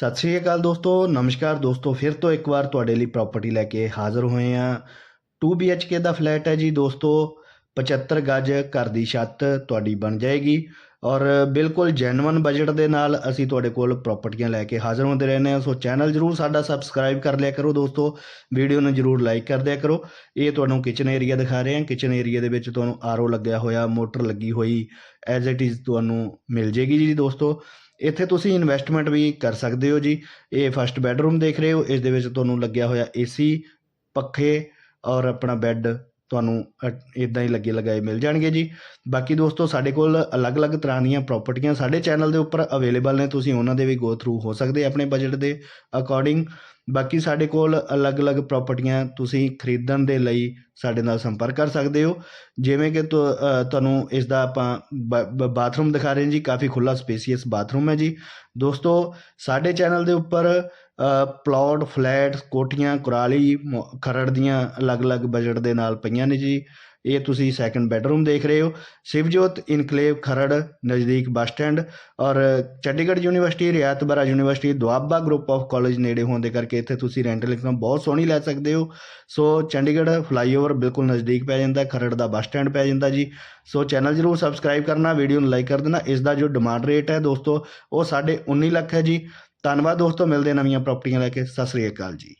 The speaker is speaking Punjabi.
ਸਤਿ ਸ਼੍ਰੀ ਅਕਾਲ ਦੋਸਤੋ, ਨਮਸਕਾਰ ਦੋਸਤੋ, ਫਿਰ ਤੋਂ ਇੱਕ ਵਾਰ ਤੁਹਾਡੇ ਲਈ ਪ੍ਰਾਪਰਟੀ ਲੈ ਕੇ ਹਾਜ਼ਰ ਹੋਏ ਹਾਂ। 2 BHK ਦਾ ਫਲੈਟ ਹੈ ਜੀ ਦੋਸਤੋ। 75 ਗਜ ਘਰ ਦੀ ਛੱਤ ਤੁਹਾਡੀ ਬਣ ਜਾਏਗੀ। ਔਰ ਬਿਲਕੁਲ ਜੈਨੂਇਨ ਬਜਟ ਦੇ ਨਾਲ ਅਸੀਂ ਤੁਹਾਡੇ ਕੋਲ ਪ੍ਰਾਪਰਟੀਆਂ ਲੈ ਕੇ ਹਾਜ਼ਰ ਹੁੰਦੇ ਰਹਿੰਦੇ ਹਾਂ। ਸੋ ਚੈਨਲ ਜਰੂਰ ਸਾਡਾ ਸਬਸਕ੍ਰਾਈਬ ਕਰ ਲਿਆ ਕਰੋ ਦੋਸਤੋ। ਵੀਡੀਓ ਨੂੰ ਜਰੂਰ ਲਾਈਕ ਕਰ ਦਿਆ ਕਰੋ। ਇਹ ਤੁਹਾਨੂੰ ਕਿਚਨ ਏਰੀਆ ਦਿਖਾ ਰਹੇ ਹਾਂ। ਕਿਚਨ ਏਰੀਆ ਦੇ ਵਿੱਚ ਤੁਹਾਨੂੰ ਆਰਓ ਲੱਗਿਆ ਹੋਇਆ ਮੋਟਰ ਲੱਗੀ ਹੋਈ ਐਜ਼ ਇਟ ਇਜ਼ ਤੁਹਾਨੂੰ ਮਿਲ ਜੇਗੀ ਜੀ ਦੋਸਤੋ। ਇੱਥੇ ਤੁਸੀਂ ਇਨਵੈਸਟਮੈਂਟ ਵੀ ਕਰ ਸਕਦੇ ਹੋ ਜੀ। ਇਹ ਫਸਟ ਬੈਡਰੂਮ ਦੇਖ ਰਹੇ ਹੋ। ਇਸ ਦੇ ਵਿੱਚ ਤੁਹਾਨੂੰ ਲੱਗਿਆ ਹੋਇਆ ਏਸੀ ਪੱਖੇ ਔਰ ਆਪਣਾ ਬੈੱਡ ਤੁਹਾਨੂੰ ਇੱਦਾਂ ਹੀ ਲੱਗੇ ਲਗਾਏ ਮਿਲ ਜਾਣਗੇ ਜੀ। ਬਾਕੀ ਦੋਸਤੋ, ਸਾਡੇ ਕੋਲ ਅਲੱਗ-ਅਲੱਗ ਤਰ੍ਹਾਂ ਦੀਆਂ ਪ੍ਰਾਪਰਟੀਆਂ ਸਾਡੇ ਚੈਨਲ ਦੇ ਉੱਪਰ ਅਵੇਲੇਬਲ ਨੇ, ਤੁਸੀਂ ਉਹਨਾਂ ਦੇ ਵੀ ਗੋ ਥਰੂ ਹੋ ਸਕਦੇ ਆਪਣੇ ਬਜਟ ਦੇ ਅਕੋਰਡਿੰਗ ਬਾਕੀ ਸਾਡੇ ਕੋਲ ਅਲੱਗ-ਅਲੱਗ ਪ੍ਰਾਪਰਟੀਆਂ ਤੁਸੀਂ ਖਰੀਦਣ ਦੇ ਲਈ ਸਾਡੇ ਨਾਲ ਸੰਪਰਕ ਕਰ ਸਕਦੇ ਹੋ। ਜਿਵੇਂ ਕਿ ਤੁਹਾਨੂੰ ਇਸ ਦਾ ਆਪਾਂ ਬ- ਬ- ਬਾਥਰੂਮ ਦਿਖਾ ਰਹੇ ਜੀ ਕਾਫੀ ਖੁੱਲਾ ਸਪੇਸੀਅਸ ਬਾਥਰੂਮ ਹੈ ਜੀ। ਦੋਸਤੋ ਸਾਡੇ ਚੈਨਲ ਦੇ ਉੱਪਰ ਅ, ਪਲਾਟ ਫਲੈਟ ਕੋਠੀਆਂ ਕੁਰਾਲੀ ਮੋ- ਖਰੜ ਦੀਆਂ ਅਲੱਗ-ਅਲੱਗ ਬਜਟ ਦੇ ਨਾਲ ਪਈਆਂ ਨੇ ਜੀ। ਇਹ ਤੁਸੀਂ ਸੈਕੰਡ ਬੈਡਰੂਮ ਦੇਖ ਰਹੇ ਹੋ। ਸ਼ਿਵਜੋਤ, ਇਨਕਲੇਵ, ਖਰੜ, ਨਜ਼ਦੀਕ ਬੱਸ ਸਟੈਂਡ ਔਰ Chandigarh university Rayat Bahra university, Doaba group of college ਨੇੜੇ ਹੋਣ ਦੇ ਕਰਕੇ ਇੱਥੇ ਤੁਸੀਂ ਰੈਂਟ ਲਿਖਣਾ ਬਹੁਤ ਸੋਹਣੀ ਲੈ ਸਕਦੇ ਹੋ। ਸੋ ਚੰਡੀਗੜ੍ਹ ਫਲਾਈਓਵਰ ਬਿਲਕੁਲ ਨਜ਼ਦੀਕ ਪੈ ਜਾਂਦਾ, ਖਰੜ ਦਾ ਬੱਸ ਸਟੈਂਡ ਪੈ ਜਾਂਦਾ ਜੀ। ਸੋ ਚੈਨਲ ਜਰੂਰ ਸਬਸਕ੍ਰਾਈਬ ਕਰਨਾ ਵੀਡੀਓ ਨੂੰ ਲਾਈਕ ਕਰ ਦੇਣਾ। ਇਸ ਦਾ ਜੋ ਡਿਮਾਂਡ ਰੇਟ ਹੈ ਦੋਸਤੋ, ਉਹ ਸਾਡੇ 19 ਲੱਖ ਹੈ ਜੀ। ਧੰਨਵਾਦ ਦੋਸਤੋ, ਮਿਲਦੇ ਨਵੀਆਂ ਪ੍ਰਾਪਰਟੀਆਂ ਲੈ ਕੇ। ਸਤਿ ਸ੍ਰੀ ਅਕਾਲ ਜੀ।